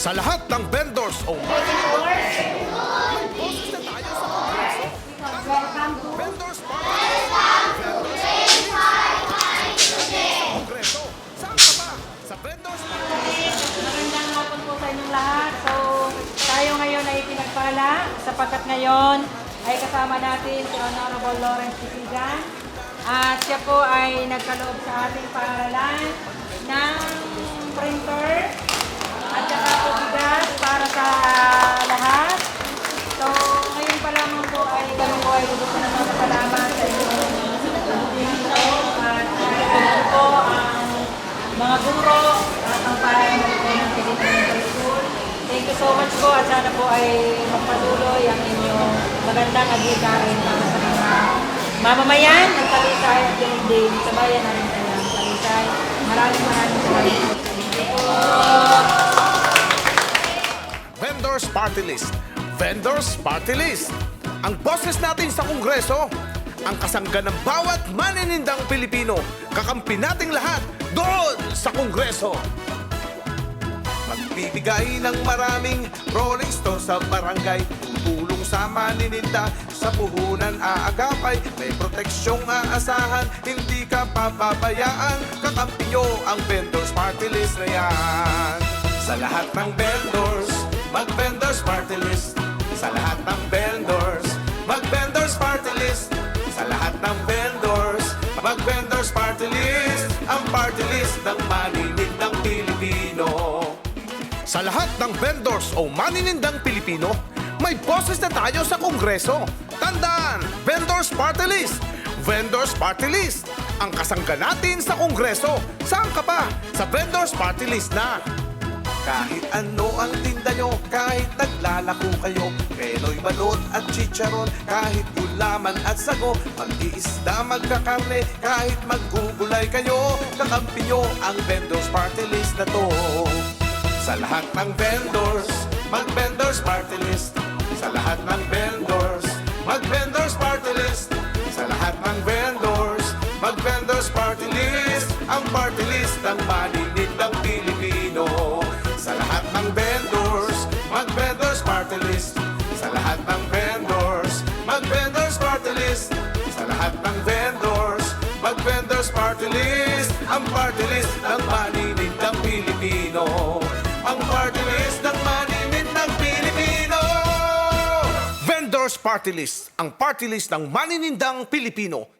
Sa lahat ng vendors o maninindang may boses na tayo sa Kongreso. Vendors Kongreso. Saan? Sa vendors Magandang hapon po sa inyong lahat. So, tayo ngayon ay pinagpala sapagkat ngayon ay kasama natin si Honorable Lawrence Tisigan. At siya po ay nagkaloob sa ating paaralan sana po ay magpatuloy ang inyong magandang agikain para sa mga mamamayan ng Talisay at din sa bayan namin ng Talisay. Maraming maraming salamat. Vendors Party List. Vendors Party List. Ang boses natin sa Kongreso. Ang kasangga ng bawat maninindang Pilipino. Kakampi nating lahat doon sa Kongreso. Magbibigay ng maraming Rolling Stone sa barangay. Tutulong sa manininda Sa puhunan aagapay. May proteksyong aasahan Hindi ka papabayaan. Kakampi nyo ang vendors party list na yan. Sa lahat ng vendors Mag-vendors party list. Sa lahat ng vendors Mag-vendors party list. Sa lahat ng vendors Mag-vendors party list. Ang party list ng maninindang Pilipino sa lahat ng vendors o maninindang Pilipino, may boses na tayo sa Kongreso. Tandaan, Vendors Party List. Vendors Party List. Ang kasangga natin sa Kongreso. Saan ka pa? Sa Vendors Party List na. Kahit ano ang tinda nyo, kahit naglalako kayo Peloy balot at chicharon, kahit gulaman at sago Mag-iisda, magkakarne, kahit maggugulay kayo Kakampi nyo ang vendors party list na to Sa lahat ng vendors, mag-vendors party list. Sa lahat ng vendors, mag-vendors party list. Sa lahat ng vendors, mag-vendors party list. Ang party list ng maninindang Pilipino. Sa lahat ng vendors, mag-vendors party list. Sa lahat ng vendors, mag-vendors party list. Sa lahat ng vendors, mag-vendors party list. Ang party list ng maninindang Pilipino Ang party list ng maninindang Pilipino. Vendors Party List, ang party list ng maninindang Pilipino